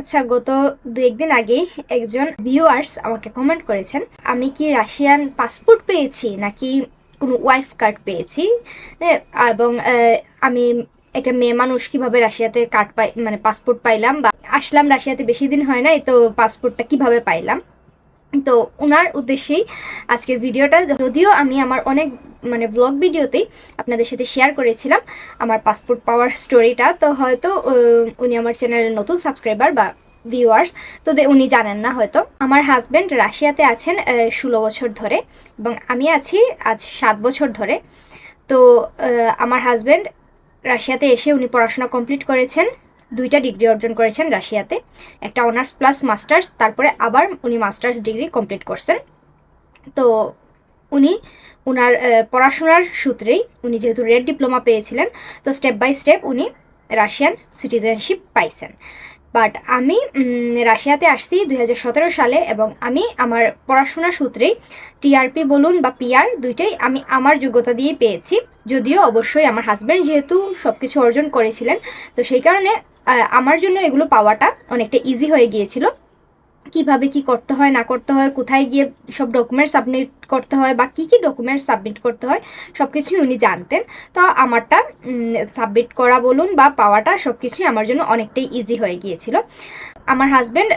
আচ্ছা গত দু একদিন আগেই একজন ভিউয়ার্স আমাকে কমেন্ট করেছেন, আমি কি রাশিয়ান পাসপোর্ট পেয়েছি নাকি কোনো ওয়াইফ কার্ড পেয়েছি? এবং আমি একটা মেয়ে মানুষ কীভাবে রাশিয়াতে কার্ড পাই মানে পাসপোর্ট পাইলাম বা আসলাম রাশিয়াতে বেশি দিন হয় নাই, তো পাসপোর্টটা কীভাবে পাইলাম? তো ওনার উদ্দেশ্যেই আজকের ভিডিওটা যদিও আমি আমার অনেক মানে ব্লগ ভিডিওতেই আপনাদের সাথে শেয়ার করেছিলাম আমার পাসপোর্ট পাওয়ার স্টোরিটা তো হয়তো উনি আমার চ্যানেলের নতুন সাবস্ক্রাইবার বা ভিউয়ার্স তো উনি জানেন না হয়তো। আমার হাজব্যান্ড রাশিয়াতে আছেন ষোলো বছর ধরে এবং আমি আছি আজ সাত বছর ধরে। তো আমার হাজব্যান্ড রাশিয়াতে এসে উনি পড়াশোনা কমপ্লিট করেছেন, দুইটা ডিগ্রি অর্জন করেছেন রাশিয়াতে, একটা অনার্স প্লাস মাস্টার্স তারপরে আবার উনি মাস্টার্স ডিগ্রি কমপ্লিট করছেন। তো উনি ওনার পড়াশোনার সূত্রেই উনি যেহেতু রেড ডিপ্লোমা পেয়েছিলেন, তো স্টেপ বাই স্টেপ উনি রাশিয়ান সিটিজেনশিপ পাইছেন। বাট আমি রাশিয়াতে আসছি দুই হাজার সতেরো সালে এবং আমি আমার পড়াশোনা সূত্রেই টিআরপি বলুন বা পিআর দুইটাই আমি আমার যোগ্যতা দিয়েই পেয়েছি। যদিও অবশ্যই আমার হাজব্যান্ড যেহেতু সব কিছু অর্জন করেছিলেন, তো সেই কারণে আমার জন্য এগুলো পাওয়াটা অনেকটা ইজি হয়ে গিয়েছিল। কীভাবে কি করতে হয়, না করতে হয়, কোথায় গিয়ে সব ডকুমেন্ট সাবমিট করতে হয় বা কি কি ডকুমেন্ট সাবমিট করতে হয় সব কিছুই উনি জানতেন। তো আমারটা সাবমিট করা বলুন বা পাওয়াটা সব কিছুই আমার জন্য অনেকটাই ইজি হয়ে গিয়েছিল। আমার হাজব্যান্ড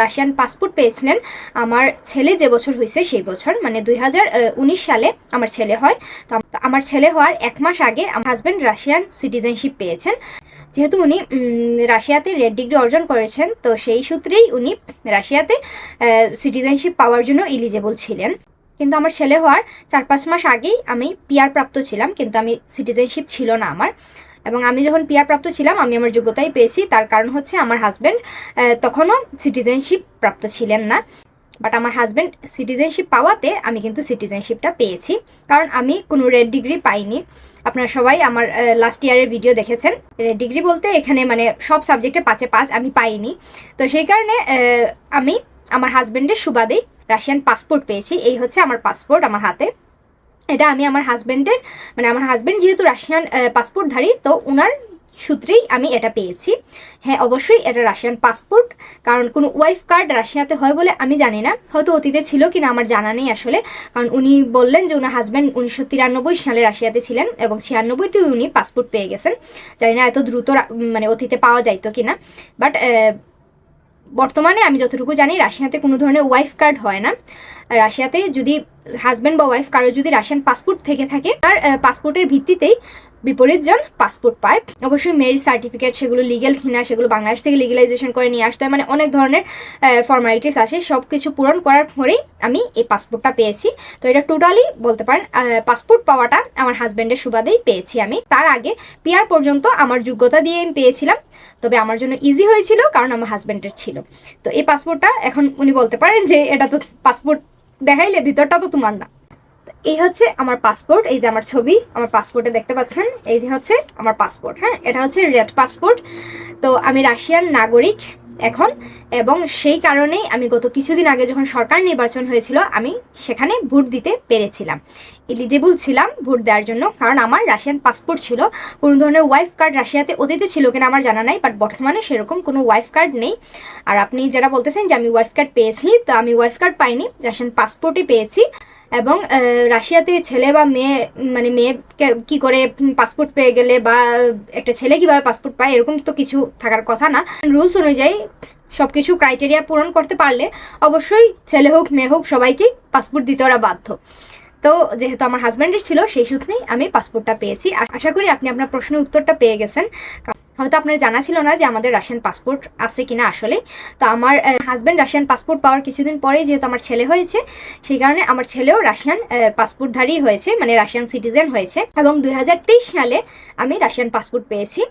রাশিয়ান পাসপোর্ট পেয়েছিলেন। আমার ছেলে যে বছর হয়েছে সেই বছর মানে দুই হাজার উনিশ সালে আমার ছেলে হয়। তো আমার ছেলে হওয়ার এক মাস আগে আমার হাজব্যান্ড রাশিয়ান সিটিজেনশিপ পেয়েছেন। যেহেতু উনি রাশিয়াতে রেড ডিগ্রি অর্জন করেছেন, তো সেই সূত্রেই উনি রাশিয়াতে সিটিজেনশিপ পাওয়ার জন্য ইলিজেবল ছিলেন। কিন্তু আমার ছেলে হওয়ার চার পাঁচ মাস আগেই আমি পিআর প্রাপ্ত ছিলাম, কিন্তু আমি সিটিজেনশিপ ছিল না আমার। এবং আমি যখন পিআর প্রাপ্ত ছিলাম, আমি আমার যোগ্যতাই পেয়েছি। তার কারণ হচ্ছে আমার হাজব্যান্ড তখনও সিটিজেনশিপ প্রাপ্ত ছিলেন না। বাট আমার হাজব্যান্ড সিটিজেনশিপ পাওয়াতে আমি কিন্তু সিটিজেনশিপটা পেয়েছি। কারণ আমি কোনো রেড ডিগ্রি পাইনি। আপনারা সবাই আমার লাস্ট ইয়ারের ভিডিও দেখেছেন। রেড ডিগ্রি বলতে এখানে মানে সব সাবজেক্টে পাঁচে পাঁচ আমি পাইনি। তো সেই কারণে আমি আমার হাজব্যান্ডের সুবাদেই রাশিয়ান পাসপোর্ট পেয়েছি। এই হচ্ছে আমার পাসপোর্ট আমার হাতে। এটা আমি আমার হাজব্যান্ডের মানে আমার হাজব্যান্ড যেহেতু রাশিয়ান পাসপোর্টধারী তো ওনার সূত্রেই আমি এটা পেয়েছি। হ্যাঁ অবশ্যই এটা রাশিয়ান পাসপোর্ট কারণ কোনো ওয়াইফ কার্ড রাশিয়াতে হয় বলে আমি জানি না। হয়তো অতীতে ছিল কিনা আমার জানা নেই আসলে। কারণ উনি বললেন যে ওনার হাজব্যান্ড উনিশশো তিরানব্বই সালে রাশিয়াতে ছিলেন এবং ছিয়ানব্বইতেই উনি পাসপোর্ট পেয়ে গেছেন। জানি না এত দ্রুত মানে অতীতে পাওয়া যাইতো কিনা। বাট বর্তমানে আমি যতটুকু জানি রাশিয়াতে কোনো ধরনের ওয়াইফ কার্ড হয় না। রাশিয়াতে যদি হাজব্যান্ড বা ওয়াইফ কারও যদি রাশিয়ান পাসপোর্ট থেকে থাকে, তার পাসপোর্টের ভিত্তিতেই বিপরীতজন পাসপোর্ট পায়। অবশ্যই ম্যারিজ সার্টিফিকেট সেগুলো লিগেল কিনা, সেগুলো বাংলাদেশ থেকে লিগেলাইজেশন করে নিয়ে আসতে হয়। মানে অনেক ধরনের ফর্মালিটিস আসে। সব কিছু পূরণ করার পরেই আমি এই পাসপোর্টটা পেয়েছি। তো এটা টোটালি বলতে পারেন পাসপোর্ট পাওয়াটা আমার হাজব্যান্ডের সুবাদেই পেয়েছি আমি। তার আগে পিআর পর্যন্ত আমার যোগ্যতা দিয়ে আমি পেয়েছিলাম। তবে আমার জন্য ইজি হয়েছিল, কারণ আমার হাজব্যান্ডের ছিল। তো এই পাসপোর্টটা এখন উনি বলতে পারেন যে, এটা তো পাসপোর্ট দেখাইলে ভিতরটা তো তোমার না। এই হচ্ছে আমার পাসপোর্ট এই যে আমার ছবি, আমার পাসপোর্টে দেখতে পাচ্ছেন, এই যে হচ্ছে আমার পাসপোর্ট হ্যাঁ? এটা হচ্ছে রেড পাসপোর্ট তো আমি রাশিয়ান নাগরিক এখন, এবং সেই কারণেই আমি গত কিছুদিন আগে যখন সরকার নির্বাচন হয়েছিল, আমি সেখানে ভোট দিতে পেরেছিলাম। এলিজেবল ছিলাম ভোট দেওয়ার জন্য, কারণ আমার রাশিয়ান পাসপোর্ট ছিল। কোনো ধরনের ওয়াইফ কার্ড রাশিয়াতে অতীতে ছিল কিনা আমার জানা নাই বাট বর্তমানে সেরকম কোনো ওয়াইফ কার্ড নেই। আর আপনি যারা বলতেছেন যে আমি ওয়াইফ কার্ড পেয়েছি, তো আমি ওয়াইফ কার্ড পাইনি, রাশিয়ান পাসপোর্টই পেয়েছি। এবং রাশিয়াতে ছেলে বা মেয়ে মানে মেয়ে কে- করে পাসপোর্ট পেয়ে গেলে বা একটা ছেলে কীভাবে পাসপোর্ট পায়, এরকম তো কিছু থাকার কথা না। রুলস অনুযায়ী সব কিছু ক্রাইটেরিয়া পূরণ করতে পারলে অবশ্যই ছেলে হোক, মেয়ে হোক সবাইকেই পাসপোর্ট দিতে ওরা বাধ্য। তো যেহেতু আমার হাজব্যান্ডের ছিল, সেই সূত্রেই আমি পাসপোর্টটা পেয়েছি। আশা করি আপনি আপনার প্রশ্নের উত্তরটা পেয়ে গেছেন। হয়তো আপনার জানা ছিল না যে আমাদের রাশিয়ান পাসপোর্ট আছে কিনা আসলে। তো আমার হাজব্যান্ড রাশিয়ান পাসপোর্ট পাওয়ার কিছুদিন পরেই যেহেতু আমার ছেলে হয়েছে, সেই কারণে আমার ছেলেও রাশিয়ান পাসপোর্টধারী হয়েছে মানে রাশিয়ান সিটিজেন হয়েছে। এবং দু হাজার তেইশ সালে আমি রাশিয়ান পাসপোর্ট পেয়েছি।